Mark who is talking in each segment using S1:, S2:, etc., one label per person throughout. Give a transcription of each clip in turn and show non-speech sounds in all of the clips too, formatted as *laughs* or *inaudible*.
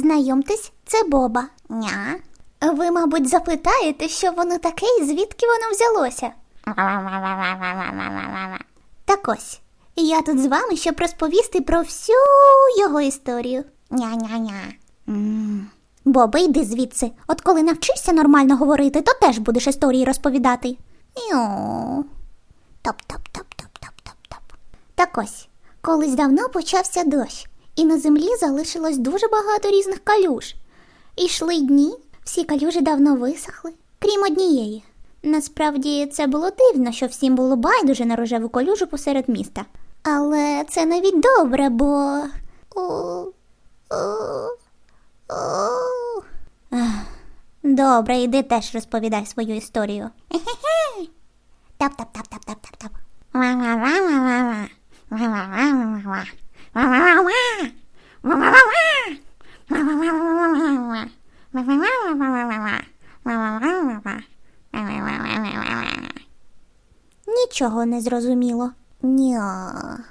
S1: Знайомтесь, це Боба. Ня. Ви, мабуть, запитаєте, що воно таке і звідки воно взялося. Так ось, я тут з вами, щоб розповісти про всю його історію. Ня-ня-ня. Боба, йди звідси. От коли навчишся нормально говорити, то теж будеш історії розповідати. Топ-топ-топ-топ-топ-топ-топ. Так ось, колись давно почався дощ, і на землі залишилось дуже багато різних калюж. Ішли дні, всі калюжі давно висохли, крім однієї. Насправді це було дивно, що всім було байдуже на рожеву колюжу посеред міста. Але це навіть добре, бо. Добре, іди теж розповідай свою історію. Тап-тап-тап-тап-тап-тап-тап. Ва-ва-ва-ва-ва-ва. Ва-ва-ва-ва-ва. Нічого не зрозуміло. Ня.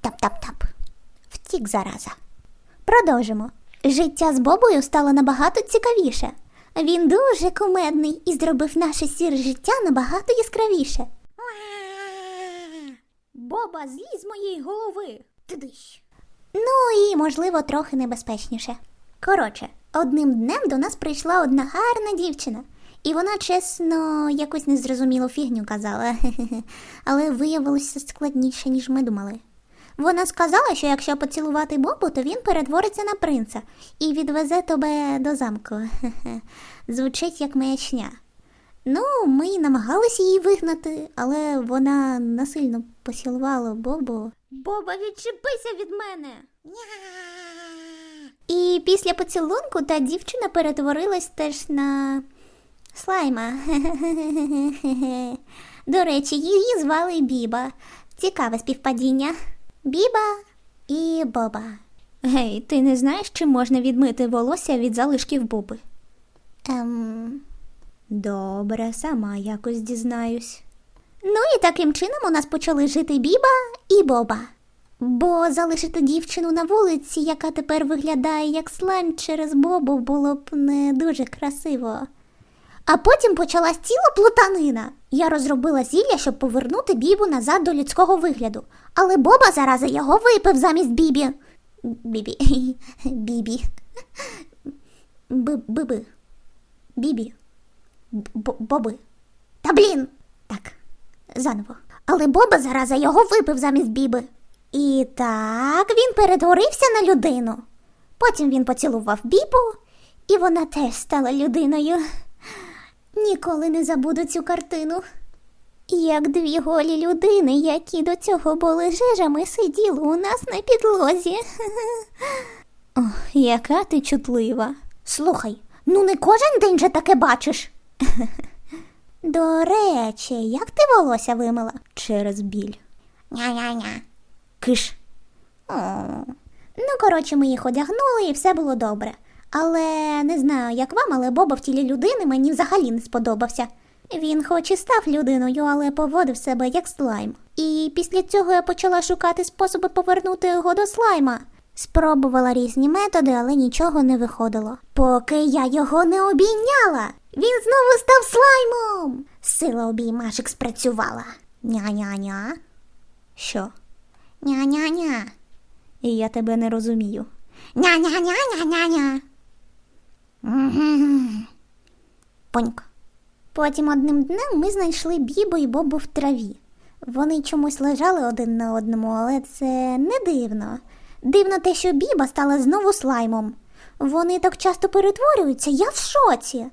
S1: Тап-тап-тап. Втік зараза. Продовжимо. Життя з Бобою стало набагато цікавіше. Він дуже кумедний і зробив наше сіре життя набагато яскравіше. Боба, злізь з моєї голови. Тидищ. Ну і, можливо, трохи небезпечніше. Коротше, одним днем до нас прийшла одна гарна дівчина, і вона, чесно, якусь незрозумілу фігню казала, *laughs* але виявилося складніше, ніж ми думали. Вона сказала, що якщо поцілувати Бобу, то він перетвориться на принца і відвезе тебе до замку. *laughs* Звучить як маячня. Ну, ми й намагалися її вигнати, але вона насильно поцілувала Бобу. Боба, відчепися від мене. І після поцілунку та дівчина перетворилась теж на слайма. *laughs* До речі, її звали Біба. Цікаве співпадіння. Біба і Боба. Гей, ти не знаєш, чи можна відмити волосся від залишків Боби? Ем. Добре, сама якось дізнаюсь. Ну і таким чином у нас почали жити Біба і Боба. Бо залишити дівчину на вулиці, яка тепер виглядає як слайм через Бобу, було б не дуже красиво. А потім почалась ціла плутанина. Я розробила зілля, щоб повернути Бібу назад до людського вигляду. Але Боба зараза його випив замість Бібі. Бібі. *laughs* Бібі. Биби. Бібі. Б- Боби. Та блін. Так, заново. Але Боба зараза його випив замість Біби. І так він перетворився на людину. Потім він поцілував Бібу, і вона теж стала людиною. Ніколи не забуду цю картину. Як дві голі людини, які до цього були жижами, сиділи у нас на підлозі. *laughs* Ох, яка ти чутлива. Слухай, ну не кожен день же таке бачиш. *laughs* До речі, як ти волосся вимила? Через біль. Ня-ня-ня. Киш. О. Ну, коротше, ми їх одягнули і все було добре. Але не знаю, як вам, але Боба в тілі людини мені взагалі не сподобався. Він хоч і став людиною, але поводив себе як слайм. І після цього я почала шукати способи повернути його до слайма. Спробувала різні методи, але нічого не виходило. Поки я його не обійняла. Він знову став слаймом. Сила обіймашек спрацювала. Ня-ня-ня. Що? Ня-ня-ня. І я тебе не розумію. Ня-ня-ня-ня-ня-ня. Мгм. Понька. Потім одним днем ми знайшли Бібу і Бобу в траві. Вони чомусь лежали один на одному, але це не дивно. Дивно те, що Біба стала знову слаймом. Вони так часто перетворюються, я в шоці.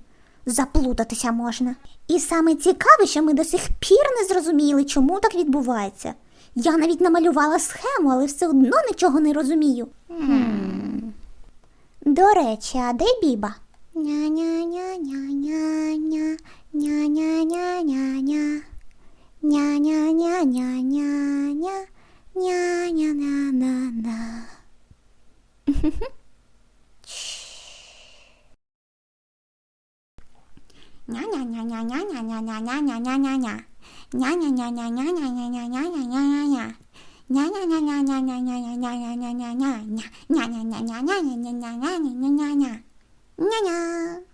S1: Заплутатися можна. І саме цікаве, що ми до сих пір не зрозуміли, чому так відбувається. Я навіть намалювала схему, але все одно нічого не розумію. До речі, а де Біба? Ня-ня-ня-ня-ня-ня, Ня-ня-ня-ня-ня-ня-ня-ня-ня-ня-ня-ня. Ня-ня-ня-ня-ня-ня-ня-ня-ня-ня-ня-ня. Ня-ня-ня-ня-ня-ня-ня-ня-ня-ня-ня. Ня-ня-ня-ня-ня-ня-ня-ня-ня-ня. Ня-ня.